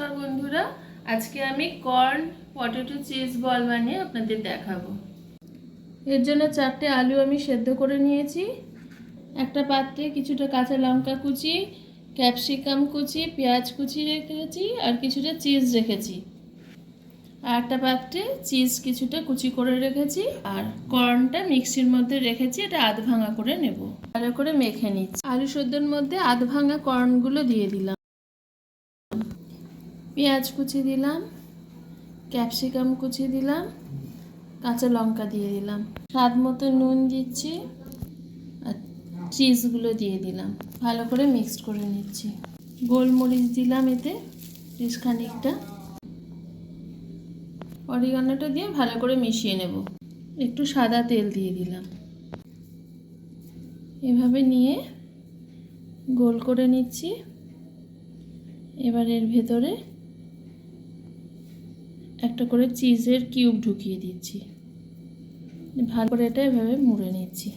নমস্কার বন্ধুরা, আজকে আমি কর্ন পটেটো চিজ বল বানিয়ে আপনাদের দেখাবো। এর জন্য চারটে আলু আমি সেদ্ধ করে নিয়েছি, একটা পাত্রে কিছুটা কাঁচা লঙ্কা কুচি ক্যাপসিকাম কুচি, পেঁয়াজ কুচি রেখেছি আর কিছুটা চিজ রেখেছি। আর একটা পাত্রে চিজ কিছুটা কুচি করে রেখেছি আর কর্নটা মিক্সির মধ্যে রেখেছি, এটা আধ ভাঙা করে নেব। ভালো করে মেখে নিচ্ছি। আলু সেদ্ধর মধ্যে আধ ভাঙা কর্নগুলো দিয়ে দিলাম। পেঁয়াজ কুচি দিলাম, ক্যাপসিকাম কুচি দিলাম, কাঁচা লঙ্কা দিয়ে দিলাম। স্বাদ মতো নুন দিচ্ছি আর চিজগুলো দিয়ে দিলাম। ভালো করে মিক্সড করে নিচ্ছি। গোলমরিচ দিলাম এতে খানিকটা। অরিগানোটা দিয়ে ভালো করে মিশিয়ে নেব। একটু সাদা তেল দিয়ে দিলাম। এভাবে নিয়ে গোল করে নিচ্ছি। এবার এর ভেতরে একটা করে চিজের কিউব ঢুকিয়ে দিচ্ছি। ভালো করে এটা এভাবে মুড়ে নিচ্ছি।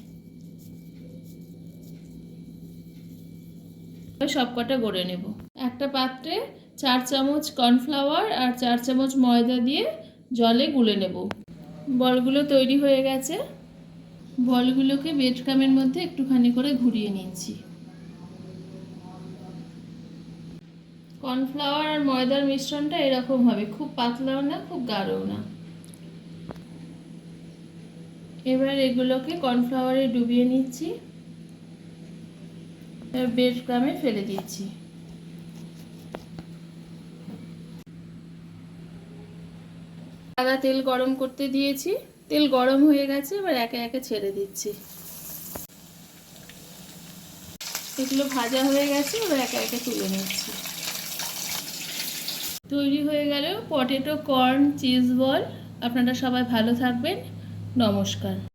সব কটা গড়ে নেব। একটা পাত্রে চার চামচ কর্নফ্লাওয়ার আর চার চামচ ময়দা দিয়ে জলে গুলে নেব। বলগুলো তৈরি হয়ে গেছে। বলগুলোকে বেড কামের মধ্যে একটুখানি করে ঘুরিয়ে নিচ্ছি। কর্নফ্লাওয়ার আর ময়দার মিশ্রণটা এরকম হবে। খুব পাতলাও না, খুব গাঢ়ও না। এবার এগুলোকে কর্নফ্লাওয়ারে ডুবিয়ে নিচ্ছি। বেড ক্রামে ফেলে দিচ্ছি। সাদা তেল গরম করতে দিয়েছি। তেল গরম হয়ে গেছে, এবার একে একে ছেড়ে দিচ্ছি। এগুলো ভাজা হয়ে গেছে, এবার একে একে তুলে নিচ্ছি। তৈরি হয়ে গেল পটেটো কর্ন চিজ বল। আপনারা সবাই ভালো থাকবেন। নমস্কার।